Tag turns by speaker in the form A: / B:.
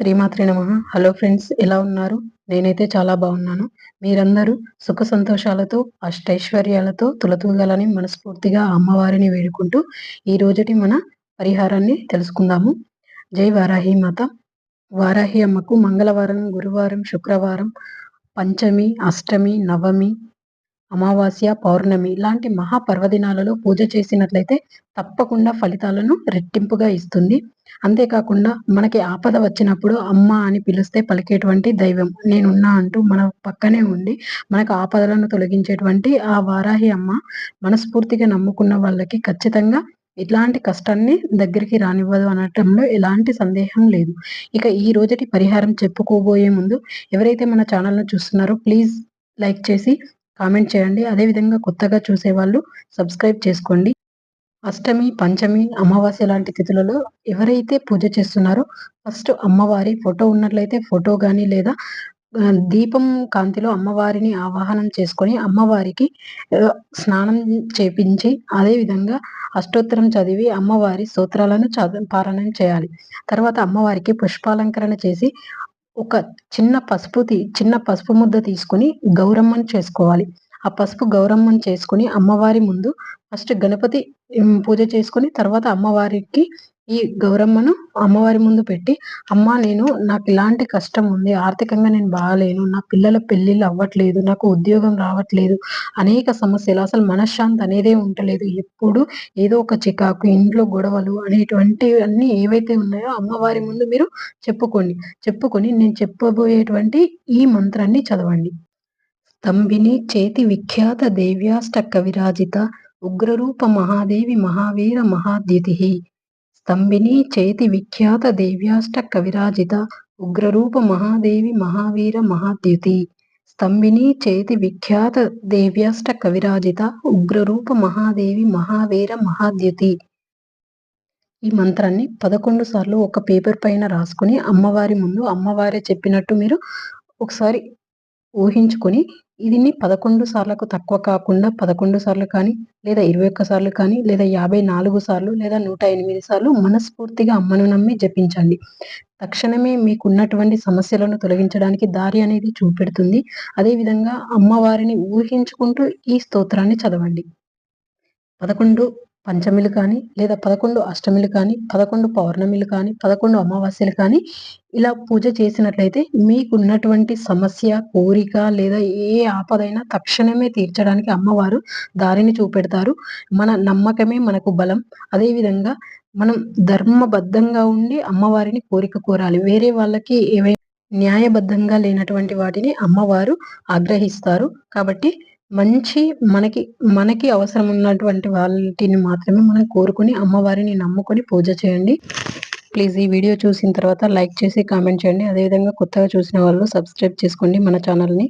A: శ్రీమాత్రి నమ. Hello friends ఎలా ఉన్నారు? నేనైతే చాలా బాగున్నాను. మీరందరూ సుఖ సంతోషాలతో అష్టైశ్వర్యాలతో తులతూగాలని మనస్ఫూర్తిగా అమ్మవారిని వేడుకుంటూ ఈ రోజుటి మన పరిహారాన్ని తెలుసుకుందాము. జై వారాహి మాత. వారాహి అమ్మకు మంగళవారం గురువారం శుక్రవారం పంచమి అష్టమి నవమి అమావాస్య పౌర్ణమి ఇలాంటి మహాపర్వదినాలలో పూజ చేసినట్లయితే తప్పకుండా ఫలితాలను రెట్టింపుగా ఇస్తుంది. అంతేకాకుండా మనకి ఆపద వచ్చినప్పుడు అమ్మ అని పిలిస్తే పలికేటువంటి దైవం నేనున్నా అంటూ మన పక్కనే ఉండి మనకు ఆపదలను తొలగించేటువంటి ఆ వారాహి అమ్మ మనస్ఫూర్తిగా నమ్ముకున్న వాళ్ళకి ఖచ్చితంగా ఇట్లాంటి కష్టాన్ని దగ్గరికి రానివ్వదు అనటంలో ఎలాంటి సందేహం లేదు. ఇక ఈ రోజుటి పరిహారం చెప్పుకోబోయే ముందు ఎవరైతే మన ఛానల్ను చూస్తున్నారో ప్లీజ్ లైక్ చేసి కామెంట్ చేయండి. అదేవిధంగా కొత్తగా చూసేవాళ్ళు సబ్స్క్రైబ్ చేసుకోండి. అష్టమి పంచమి అమావాస్య లాంటి తిథులలో ఎవరైతే పూజ చేస్తున్నారో ఫస్ట్ అమ్మవారి ఫోటో ఉన్నట్లయితే ఫోటో కానీ లేదా దీపం కాంతిలో అమ్మవారిని ఆవాహనం చేసుకొని అమ్మవారికి స్నానం చేపించి అదేవిధంగా అష్టోత్తరం చదివి అమ్మవారి స్తోత్రాలను చద పారాయణం చేయాలి. తర్వాత అమ్మవారికి పుష్పాలంకరణ చేసి ఒక చిన్న పసుపు చిన్న పసుపు ముద్ద తీసుకుని గౌరమ్మను చేసుకోవాలి. ఆ పసుపు గౌరమ్మను చేసుకుని అమ్మవారి ముందు ఫస్ట్ గణపతి పూజ చేసుకుని తర్వాత అమ్మవారికి ఈ గౌరమ్మను అమ్మవారి ముందు పెట్టి అమ్మ నేను నాకు ఇలాంటి కష్టం ఉంది. ఆర్థికంగా నేను బాగాలేను. నా పిల్లల పెళ్ళిళ్ళు అవ్వట్లేదు. నాకు ఉద్యోగం రావట్లేదు. అనేక సమస్యలు. అసలు మనశ్శాంతి అనేదే ఉండలేదు. ఎప్పుడు ఏదో ఒక చికాకు ఇంట్లో గొడవలు అనేటువంటి అన్ని ఏవైతే ఉన్నాయో అమ్మవారి ముందు మీరు చెప్పుకోండి. చెప్పుకొని నేను చెప్పబోయేటువంటి ఈ మంత్రాన్ని చదవండి. స్తంభిని చేతి విఖ్యాత దేవ్యాష్ట కవిరాజిత ఉగ్రరూప మహాదేవి మహావీర మహాద్యుతి స్తంభిని చేతి విఖ్యాత దేవ్యాష్ట కవిరాజిత ఉగ్రరూప మహాదేవి మహావీర మహాద్యుతి. స్తంభిని చేతి విఖ్యాత దేవ్యాష్ట కవిరాజిత ఉగ్రరూప మహాదేవి మహావీర మహాద్యుతి. ఈ మంత్రాన్ని పదకొండు సార్లు ఒక పేపర్ పైన రాసుకుని అమ్మవారి ముందు అమ్మవారే చెప్పినట్టు మీరు ఒకసారి ఊహించుకొని దీన్ని పదకొండు సార్లకు తక్కువ కాకుండా పదకొండు సార్లు కానీ లేదా ఇరవై ఒక్క సార్లు కానీ లేదా యాభై నాలుగు సార్లు లేదా నూట ఎనిమిది సార్లు మనస్ఫూర్తిగా అమ్మను నమ్మి జపించండి. తక్షణమే మీకున్నటువంటి సమస్యలను తొలగించడానికి దారి అనేది చూపెడుతుంది. అదేవిధంగా అమ్మవారిని ఊహించుకుంటూ ఈ స్తోత్రాన్ని చదవండి. పదకొండు పంచమిలు కానీ లేదా పదకొండు అష్టమిలు కానీ పదకొండు పౌర్ణమిలు కానీ పదకొండు అమావాస్యలు కానీ ఇలా పూజ చేసినట్లయితే మీకున్నటువంటి సమస్య కోరిక లేదా ఏ ఆపదైనా తక్షణమే తీర్చడానికి అమ్మవారు దారిని చూపెడతారు. మన నమ్మకమే మనకు బలం. అదేవిధంగా మనం ధర్మబద్ధంగా ఉండి అమ్మవారిని కోరిక కోరాలి. వేరే వాళ్ళకి ఏవైనా న్యాయబద్ధంగా లేనటువంటి వాటిని అమ్మవారు ఆగ్రహిస్తారు. కాబట్టి మంచి మనకి మనకి అవసరం ఉన్నటువంటి వాటిని మాత్రమే మనం కోరుకుని అమ్మవారిని నమ్ముకొని పూజ చేయండి. ప్లీజ్ ఈ వీడియో చూసిన తర్వాత లైక్ చేసి కామెంట్ చేయండి. అదేవిధంగా కొత్తగా చూసిన వాళ్ళు సబ్స్క్రైబ్ చేసుకోండి మన ఛానల్ని.